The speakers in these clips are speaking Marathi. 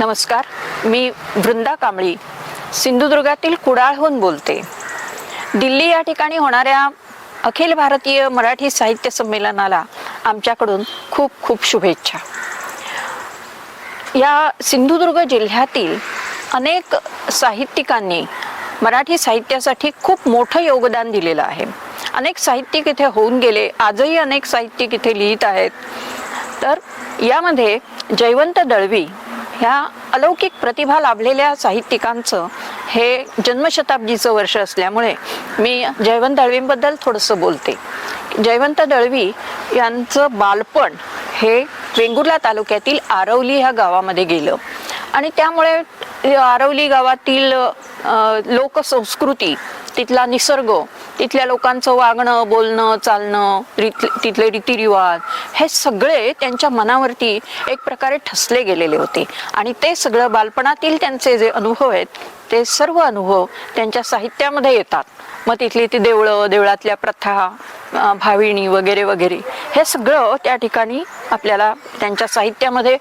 नमस्कार मी वृंदा कांबळी सिंधुदुर्गातील कुडाळहून बोलते. दिल्ली या ठिकाणी होणाऱ्या अखिल भारतीय मराठी साहित्य संमेलनाला आमच्याकडून खूप खूप शुभेच्छा. या सिंधुदुर्ग जिल्ह्यातील अनेक साहित्यिकांनी मराठी साहित्यासाठी खूप मोठं योगदान दिलेलं आहे. अनेक साहित्यिक इथे होऊन गेले आजही अनेक साहित्यिक इथे लिहित आहेत. तर यामध्ये जयवंत दळवी ह्या अलौकिक प्रतिभा लाभलेल्या साहित्यिकांचं हे जन्मशताब्दीचं वर्ष असल्यामुळे मी जयवंत दळवींबद्दल थोडंसं बोलते. जयवंत दळवी यांचं बालपण हे वेंगुर्ला तालुक्यातील आरवली ह्या गावामध्ये गेलं. आणि त्यामुळे आरवली गावातील लोकसंस्कृती तिथला निसर्ग तिथल्या लोकांचं वागणं बोलणं चालणं रीत तिथले रीतिरिवाज हे सगळे त्यांच्या मनावरती एक प्रकारे ठसले गेलेले होते. आणि ते सगळं बालपणातील त्यांचे जे अनुभव आहेत ते सर्व अनुभव त्यांच्या साहित्यामध्ये येतात. मग तिथली ती देवळं देवळातल्या प्रथा भाविणी वगैरे वगैरे हे सगळं त्या ठिकाणी आपल्याला त्यांच्या साहित्यामध्ये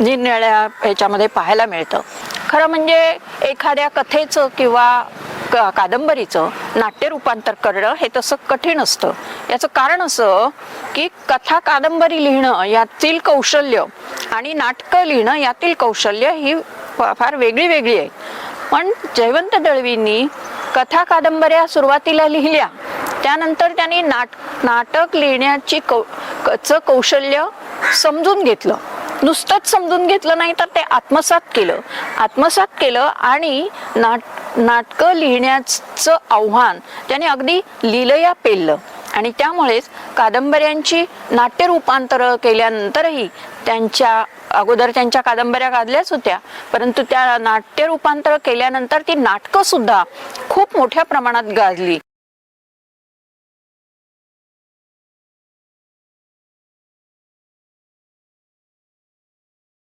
निरनिळ्या ह्याच्यामध्ये पाहायला मिळतं. खरं म्हणजे एखाद्या कथेचं किंवा क- कादंबरीचं नाट्य रूपांतर करणं हे तसं कठीण असतं. याचं कारण असं की कथा कादंबरी लिहिणं यातील कौशल्य आणि नाटकं लिहिणं यातील कौशल्य ही फार वेगळी वेगळी आहे. पण जयवंत दळवींनी कथा कादंबऱ्या सुरुवातीला लिहिल्या. त्यानंतर त्यांनी नाट नाटक लिहिण्याची कौ क- कौशल्य समजून घेतलं. नुसतंच समजून घेतलं नाही तर ते आत्मसात केलं. आत्मसात केलं आणि नाट नाटकं लिहिण्याचं आव्हान त्याने अगदी लिलया पेललं. आणि त्यामुळेच कादंबऱ्यांची नाट्य रूपांतर केल्यानंतरही त्यांच्या अगोदर त्यांच्या कादंबऱ्या गाजल्याच होत्या परंतु त्या नाट्य रूपांतर केल्यानंतर ती नाटकं सुद्धा खूप मोठ्या प्रमाणात गाजली.